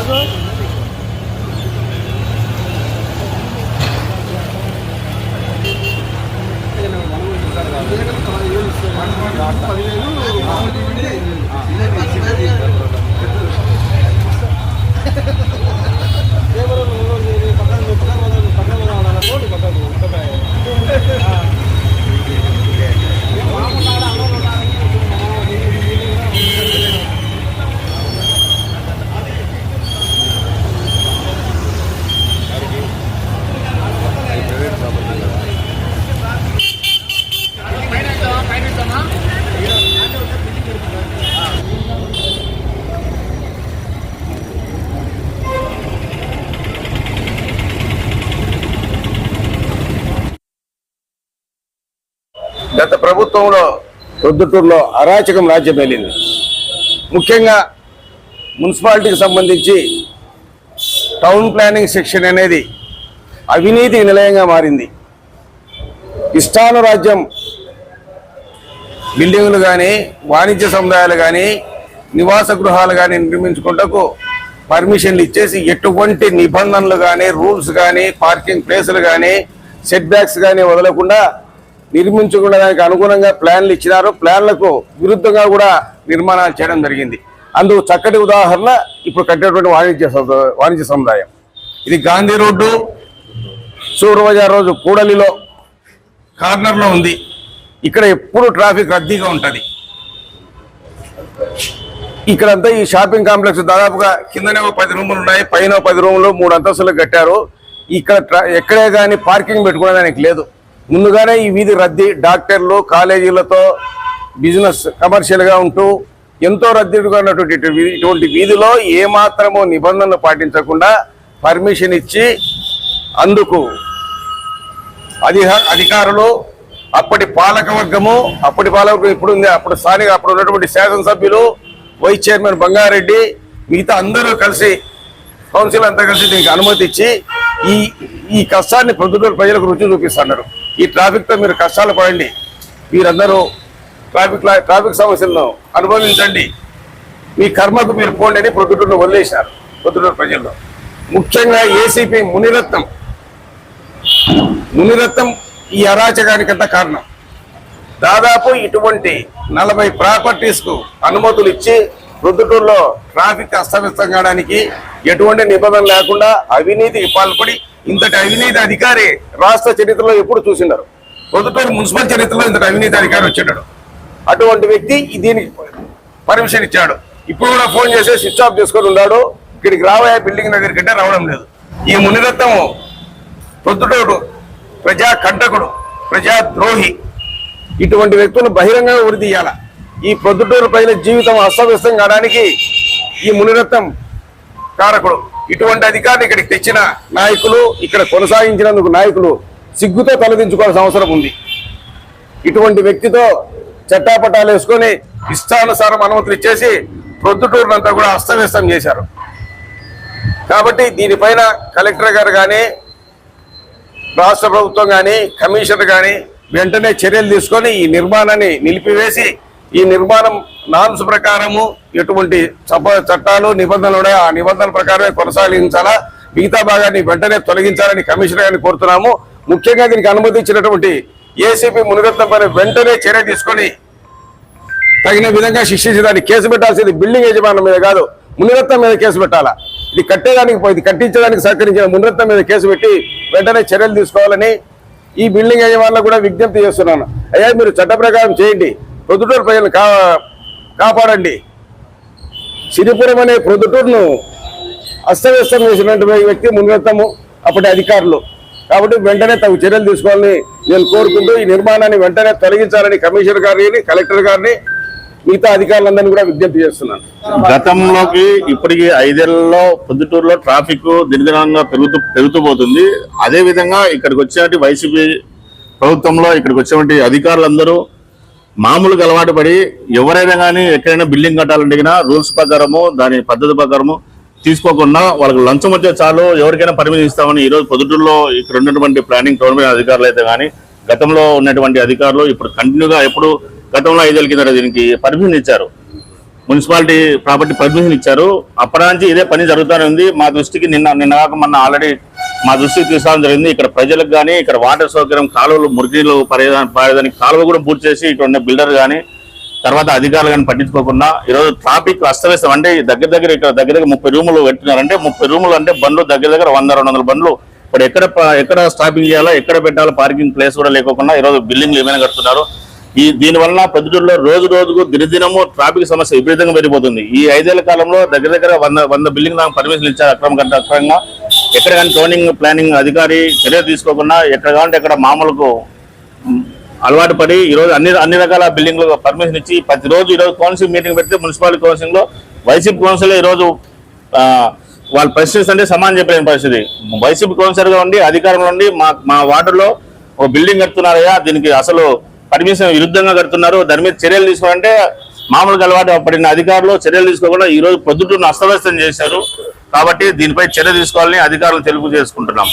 How's it? పదిహేను గత ప్రభుత్వంలో ప్రొద్దుటూరులో అరాచకం రాజ్యం వెళ్ళింది. ముఖ్యంగా మున్సిపాలిటీకి సంబంధించి టౌన్ ప్లానింగ్ సెక్షన్ అనేది అవినీతికి నిలయంగా మారింది. ఇష్టానురాజ్యం బిల్డింగులు కానీ వాణిజ్య సముదాయాలు కానీ నివాస గృహాలు కానీ నిర్మించుకుంటకు పర్మిషన్లు ఇచ్చేసి ఎటువంటి నిబంధనలు కానీ రూల్స్ కానీ పార్కింగ్ ప్లేసులు కానీ సెట్ బ్యాక్స్ కానీ వదలకుండా నిర్మించకుండా దానికి అనుగుణంగా ప్లాన్లు ఇచ్చినారు. ప్లాన్లకు విరుద్ధంగా కూడా నిర్మాణాలు చేయడం జరిగింది. అందుకు చక్కటి ఉదాహరణ ఇప్పుడు కట్టేటువంటి వాణిజ్య వాణిజ్య సముదాయం. ఇది గాంధీ రోడ్డు సూర్యబజార్ రోజు కూడలిలో కార్నర్లో ఉంది. ఇక్కడ ఎప్పుడు ట్రాఫిక్ రద్దీగా ఉంటుంది. ఇక్కడంతా ఈ షాపింగ్ కాంప్లెక్స్ దాదాపుగా కిందనే ఒక పది రూములు ఉన్నాయి పైన పది రూములు మూడు అంతస్తులు కట్టారు. ఇక్కడ ట్రా- ఎక్కడే కానీ పార్కింగ్ పెట్టుకోవడానికి లేదు. ముందుగానే ఈ వీధి రద్దీ డాక్టర్లు కాలేజీలతో బిజినెస్ కమర్షియల్గా ఉంటూ ఎంతో రద్దీగా ఉన్నటువంటి ఇటువంటి వీధిలో ఏమాత్రము నిబంధనలు పాటించకుండా పర్మిషన్ ఇచ్చి అందుకు అధిహ అధికారులు అప్పటి పాలకవర్గము అప్పటి పాలకవర్గం ఇప్పుడు ఉంది అప్పుడు స్థానిక అప్పుడు ఉన్నటువంటి శాసనసభ్యులు వైస్ చైర్మన్ బంగారెడ్డి మిగతా అందరూ కలిసి కౌన్సిల్ అంతా కలిసి దీనికి అనుమతి ఇచ్చి ఈ ఈ కష్టాన్ని ప్రజలకు రుచి చూపిస్తున్నారు. ఈ ట్రాఫిక్తో మీరు కష్టాలు పడండి. మీరందరూ ట్రాఫిక్ ట్రాఫిక్ సమస్యలను అనుభవించండి. మీ కర్మకు మీరు పోండి అని ప్రొద్దుటూరులో వదిలేశారు. ప్రొద్దుటూరు ప్రజల్లో. ముఖ్యంగా ఏసీపీ మునిరత్నం. మునిరత్నం ఈ అరాచకానికంత కారణం. దాదాపు ఇటువంటి నలభై ప్రాపర్టీస్కు అనుమతులు ఇచ్చి ప్రొద్దుటూరులో ట్రాఫిక్ అస్తవ్యస్తం కావడానికి ఎటువంటి నిబంధన లేకుండా అవినీతికి పాల్పడి ఇంతటి అవినీతి అధికారి రాష్ట్ర చరిత్రలో ఎప్పుడు చూసినారు ప్రొద్దుటూరు మున్సిపల్ చరిత్రలో ఇంతటి అవినీతి అధికారి వచ్చాడు అటువంటి వ్యక్తి దీనికి పర్మిషన్ ఇచ్చాడు. ఇప్పుడు కూడా ఫోన్ చేసి స్విచ్ ఆఫ్ చేసుకొని ఉన్నాడు. ఇక్కడికి రావయ్యా బిల్డింగ్ దగ్గరికి అంటే రావడం లేదు. ఈ మునిరత్నం ప్రొద్దుటూరు ప్రజా కంటకుడు ప్రజా ద్రోహి. ఇటువంటి వ్యక్తులను బహిరంగంగా ఉరిదీయాల ఈ ప్రొద్దుటూరు ప్రజల జీవితం అస్తవ్యస్తం కావడానికి ఈ మునిరత్నం కారకుడు. ఇటువంటి అధికారులు ఇక్కడికి తెచ్చిన నాయకులు ఇక్కడ కొనసాగించినందుకు నాయకులు సిగ్గుతో తలదించుకోవాల్సిన అవసరం ఉంది. ఇటువంటి వ్యక్తితో చట్టాపట్టాలు వేసుకొని ఇష్టానుసారం అనుమతులు ఇచ్చేసి ప్రొద్దుటూరునంతా కూడా అస్తవ్యస్తం చేశారు. కాబట్టి దీనిపైన కలెక్టర్ గారు కానీ రాష్ట్ర ప్రభుత్వం కానీ కమిషనర్ కానీ వెంటనే చర్యలు తీసుకొని ఈ నిర్మాణాన్ని నిలిపివేసి ఈ నిర్మాణం నామ్స్ ప్రకారము ఎటువంటి చట్టాలు నిబంధనలు ఆ నిబంధనల ప్రకారమే కొనసాగించాలా? మిగతా భాగాన్ని వెంటనే తొలగించాలని కమిషనర్ గారిని కోరుతున్నాము. ముఖ్యంగా దీనికి అనుమతి ఇచ్చినటువంటి ఏసీపీ మునిరత్నం వెంటనే చర్య తీసుకొని తగిన విధంగా శిక్షించడానికి కేసు పెట్టాల్సింది బిల్డింగ్ యజమానుల మీద కాదు మునిరత్నం మీద కేసు పెట్టాలా? ఇది కట్టేదానికి ఇది కట్టించడానికి సహకరించిన మునిరత్నం మీద కేసు పెట్టి వెంటనే చర్యలు తీసుకోవాలని ఈ బిల్డింగ్ యజమానులకు కూడా విజ్ఞప్తి చేస్తున్నాను. అయ్యా మీరు చట్ట ప్రకారం చేయండి. ప్రొద్దుటూరు ప్రజలను కా కాపాడండి. సిరిపురం అనే ప్రొద్దుటూరును అస్తవ్యస్తం చేసినటువంటి వ్యక్తి మునిరత్నము అప్పటి అధికారులు. కాబట్టి వెంటనే తగు చర్యలు తీసుకోవాలని నేను కోరుకుంటూ ఈ నిర్మాణాన్ని వెంటనే తొలగించాలని కమిషనర్ గారిని కలెక్టర్ గారిని మిగతా అధికారులందరినీ కూడా విజ్ఞప్తి చేస్తున్నాను. గతంలోకి ఇప్పటికి ఐదేళ్ళలో పొద్దుటూరులో ట్రాఫిక్ దినదినంగా పెరుగుతూ పెరుగుతూ పోతుంది. అదేవిధంగా ఇక్కడికి వచ్చినటువంటి వైసీపీ ప్రభుత్వంలో ఇక్కడికి వచ్చినటువంటి అధికారులందరూ మామూలుగా అలవాటు పడి ఎవరైనా కానీ ఎక్కడైనా బిల్డింగ్ కట్టాలంటే రూల్స్ ప్రకారము దాని పద్ధతి ప్రకారము తీసుకోకుండా వాళ్ళకి లంచం వచ్చే చాలు ఎవరికైనా పరిమితి ఇస్తామని ఈ రోజు పొద్దుటూరులో ఇక్కడ ఉన్నటువంటి ప్లానింగ్ గవర్నమెంట్ అధికారులు అయితే కానీ గతంలో ఉన్నటువంటి అధికారులు ఇప్పుడు కంటిన్యూగా ఎప్పుడు గతంలో ఐదేళ్ళ కింద దీనికి పర్మిషన్ ఇచ్చారు. మున్సిపాలిటీ ప్రాపర్టీ పర్మిషన్ ఇచ్చారు. అప్పటి నుంచి ఇదే పని జరుగుతూనే ఉంది. మా దృష్టికి నిన్న నిన్న కాక మొన్న ఆల్రెడీ మా దృష్టికి తీసుకోవడం జరిగింది. ఇక్కడ ప్రజలకు కానీ ఇక్కడ వాటర్ సౌకర్యం కాలువలు మురికిలు పడేదానికి పాడేదానికి కాలువ కూడా పూర్తి చేసి ఇక్కడ ఉన్న బిల్డర్ కానీ తర్వాత అధికారులు కానీ పట్టించుకోకుండా ఈరోజు ట్రాఫిక్ అస్తవ్యస్తం అంటే దగ్గర దగ్గర ఇక్కడ దగ్గర దగ్గర ముప్పై రూములు పెట్టినారంటే ముప్పై రూములు అంటే బండ్లు దగ్గర దగ్గర వంద రెండు వందల బండ్లు. ఇప్పుడు ఎక్కడ ఎక్కడ స్టాపింగ్ చేయాలో ఎక్కడ పెట్టాలో పార్కింగ్ ప్లేస్ కూడా లేకుండా ఈరోజు బిల్డింగ్లు ఏమైనా కడుతున్నారు. ఈ దీనివల్ల వలన రోజు రోజుకు దినదినము ట్రాఫిక్ సమస్య విపరీతంగా పెరిగిపోతుంది. ఈ ఐదేళ్ళ కాలంలో దగ్గర దగ్గర వంద వంద బిల్డింగ్ దాకా పర్మిషన్ ఇచ్చారు అక్రమ అక్రమంగా. ఎక్కడ కానీ టోనింగ్ ప్లానింగ్ అధికారి చర్య తీసుకోకుండా ఎక్కడ కావాలంటే ఎక్కడ మామూలుకు అలవాటు పడి ఈరోజు అన్ని అన్ని రకాల బిల్డింగ్లు పర్మిషన్ ఇచ్చి ప్రతిరోజు ఈ రోజు కౌన్సిల్ మీటింగ్ పెడితే మున్సిపాలిటీ కౌన్సిల్ వైసీపీ కౌన్సిల్ ఈ రోజు వాళ్ళ పరిస్థితి అంటే సమానం చెప్పలేని పరిస్థితి. వైసీపీ కౌన్సిలర్గా ఉండి అధికారంలో ఉండి మా మా వార్డులో ఓ బిల్డింగ్ కడుతున్నారయ్యా దీనికి అసలు పర్మిషన్ విరుద్ధంగా కడుతున్నారు. దాని మీద చర్యలు తీసుకోవాలంటే మామూలుగా అలవాటు పడిన అధికారులు చర్యలు తీసుకోకుండా ఈరోజు పొద్దుటూరును అస్తవ్యస్తం చేశారు. కాబట్టి దీనిపై చర్య తీసుకోవాలని అధికారులు తెలుపు చేసుకుంటున్నాం.